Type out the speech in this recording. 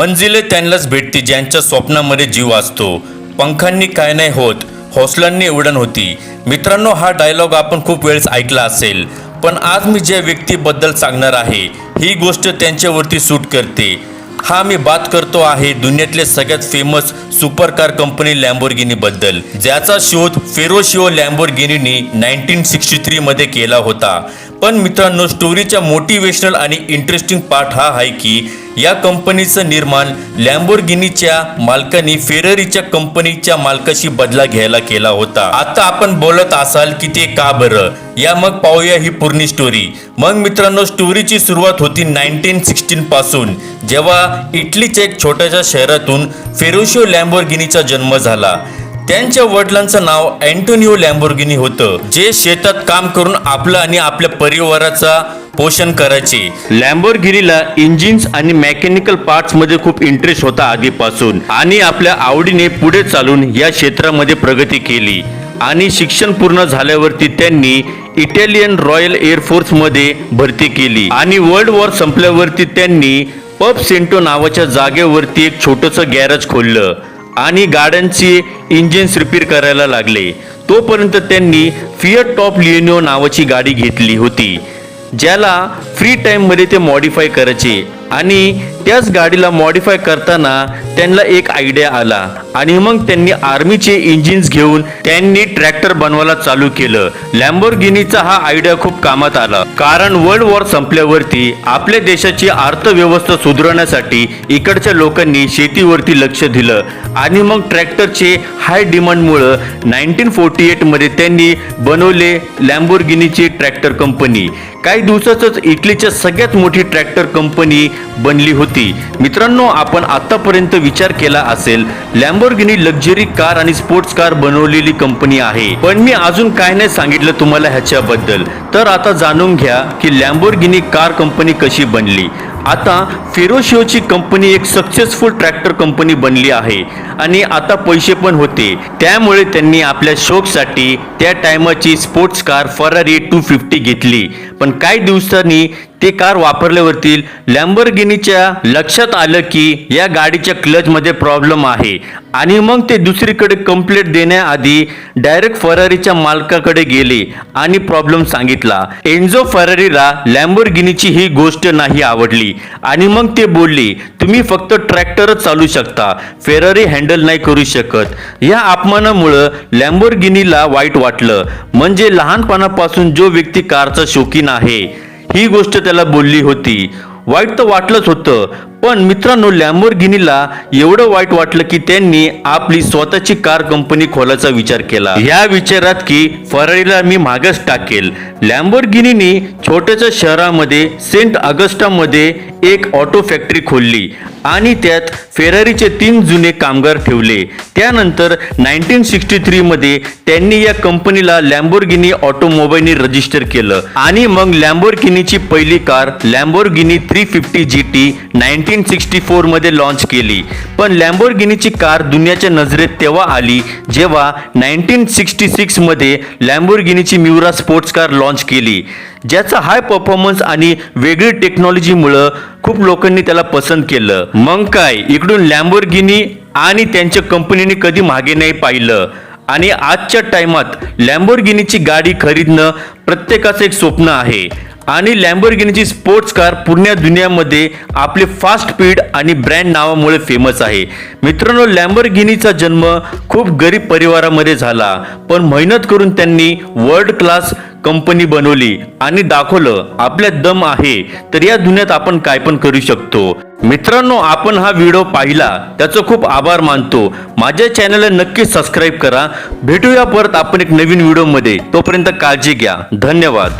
मंजिले त्यांनाच भेटते ज्यांच्या स्वप्नामध्ये जीव असतो. पंखांनी काय नाही होत हौसलांनी उडण होती मित्रांनो हा डायलॉग आपण खूप वेळेस ऐकला असेल. पण आज मी ज्या व्यक्तीबद्दल सांगणार आहे ही गोष्ट त्यांच्यावरती सूट करते. हा मी बात करतो आहे दुनियातले सगळ्यात फेमस सुपरकार कंपनी लॅम्बोर्गिनीबद्दल ज्याचा शोध फेरोशिओ लॅम्बोर्गिनीनी नाईन्टीन सिक्स्टी थ्रीमध्ये केला होता. पण मित्रांनो स्टोरीचा मोटिवेशनल आणि इंटरेस्टिंग पार्ट हा आहे की या कंपनीचं निर्माण लॅम्बोर्गिनीच्या मालकाने फेररीच्या कंपनीच्या मालकाशी बदला घ्यायला केला होता. आता आपण बोलत असाल की ते का बरं? या मग पाहूया ही पूर्ण स्टोरी मग मित्रांनो स्टोरीची सुरुवात होती नाईन्टीन सिक्स्टीन पासून जेव्हा इटलीच्या एक छोट्याशा शहरातून फेरोशिओ लॅम्बोर्गिनीचा जन्म झाला. त्यांच्या वडिलांचं नाव अँटोनिओ लॅम्बोर्गिनी होतं जे शेतात काम करून आपलं आणि आपल्या परिवाराचा पोषण करायचे. लॅम्बोर्गिनीला इंजिन्स आणि मेकॅनिकल पार्ट्समध्ये खूप इंटरेस्ट होता आधीपासून आणि आपल्या आवडीने पुढे चालून या क्षेत्रामध्ये प्रगती केली. आणि शिक्षण पूर्ण झाल्यावरती त्यांनी इटालियन रॉयल एअरफोर्समध्ये भरती केली. आणि वर्ल्ड वॉर संपल्यावरती त्यांनी पब सेंटो नावाच्या जागेवरती एक छोटंसं गॅरेज खोललं. आणि गाड्यांचे इंजिन्स रिपेअर करायला लागले. तोपर्यंत त्यांनी फिअर टॉप लिओनिओ नावाची गाडी घेतली होती ज्याला फ्री टाईममध्ये ते मॉडीफाय करायचे. आणि त्याच गाडीला मॉडीफाय करताना त्यांना एक आयडिया आला. आणि मग त्यांनी आर्मीचे इंजिन्स घेऊन त्यांनी ट्रॅक्टर बनवायला चालू केलं. लॅम्बोर्गिनीचा हा आयडिया खूप कामात आला. कारण वर्ल्ड वॉर संपल्यावरती आपल्या देशाची अर्थव्यवस्था सुधारण्यासाठी इकडच्या लोकांनी शेतीवरती लक्ष दिलं. आणि मग ट्रॅक्टरचे हाय डिमांडमुळं नाईन्टीन फोर्टी एटमध्ये त्यांनी बनवले लॅम्बोर्गिनीची ट्रॅक्टर कंपनी. काही दिवसातच इटलीच्या सगळ्यात मोठी ट्रॅक्टर कंपनी बनली होती. मित्रांनो आपण आतापर्यंत विचार केला असेल लॅम्बोर्गिनी लक्झरी कार आणि स्पोर्ट्स कार बनवलेली कंपनी आहे. पण मी अजून काय नाही सांगितलं तुम्हाला ह्याच्याबद्दल. तर आता जाणून घ्या की लॅम्बोर्गिनी कार कंपनी कशी बनली. आता फेरोशिओची कंपनी एक सक्सेसफुल ट्रॅक्टर कंपनी बनली आहे. आणि आता पैसे पण होते. त्यामुळे त्यांनी आपल्या शोकसाठी त्या टायमाची sports car Ferrari two fifty घेतली. पण काही दिवसांनी ते कार वापरल्यावरती लॅम्बोर्गिनीच्या लक्षात आलं की या गाडीच्या क्लचमध्ये प्रॉब्लेम आहे. आणि मग ते दुसरीकडे कंप्लेंट देण्याआधी डायरेक्ट फरारीच्या मालकाकडे गेले आणि प्रॉब्लेम सांगितला. एन्झो फरारीला लॅम्बोर्गिनीची ही गोष्ट नाही आवडली. आणि मग ते बोलले तुम्ही फक्त ट्रॅक्टरच चालू शकता. फेरारी हँडल नाही करू शकत. या अपमानामुळं लॅम्बोर्गिनीला वाईट वाटलं. म्हणजे लहानपणापासून जो व्यक्ती कारचा शौकीन आहे ही गोष्ट त्याला बोलली होती. वाईट तर वाटलंच होतं पण मित्रांनो लॅम्बोर्गिनीला एवढं वाईट वाटलं की त्यांनी आपली स्वतःची कार कंपनी खोलायचा विचार केला. या विचारात की फरारीला मी मागच टाकेल. लॅम्बोर्गिनीनी छोट्याशा शहरामध्ये सेंट ऑगस्टामध्ये एक ऑटो फॅक्टरी खोलली. आणि त्यात फेरारीचे तीन जुने कामगार ठेवले. त्यानंतर नाईन्टीन सिक्स्टी थ्रीमध्ये त्यांनी या कंपनीला लॅम्बोरगिनी ऑटोमोबाईलने रजिस्टर केलं. आणि मग लॅम्बोरगिनीची पहिली car Lamborghini three fifty G T nineteen sixty फोरमध्ये लॉन्च केली. पण लॅम्बोरगिनीची कार दुनियाच्या नजरेत तेव्हा आली जेव्हा नाईन्टीन सिक्स्टी सिक्समध्ये लॅम्बोरगिनीची म्युरा स्पोर्ट्स कार लॉन्च केली. ज्याचा हाय परफॉर्मन्स आणि वेगळी टेक्नॉलॉजीमुळं खूप लोकांनी त्याला पसंत केलं. मग काय? इकडून लॅम्बोर्गिनी आणि त्यांच्या कंपनीने कधी मागे नाही पाहिलं. आणि आजच्या टाइमात लॅम्बोर्गिनीची गाडी खरीदणं प्रत्येकाचं एक स्वप्न आहे. आणि लॅम्बोर्गिनीची स्पोर्ट्स कार पूर्ण दुनियामध्ये आपले फास्ट स्पीड आणि ब्रँड नावामुळे फेमस आहे. मित्रांनो लॅम्बोर्गिनीचा जन्म खूप गरीब परिवारामध्ये झाला. पण मेहनत करून त्यांनी वर्ल्ड क्लास कंपनी बनवली आणि दाखवलं आपल्यात दम आहे तर या दुनियात आपण काय पण करू शकतो. मित्रांनो आपण हा व्हिडिओ पाहिला त्याचं खूप आभार मानतो. माझ्या चॅनलला नक्की सबस्क्राईब करा. भेटूया परत आपण एक नवीन व्हिडिओमध्ये. तोपर्यंत काळजी घ्या. धन्यवाद.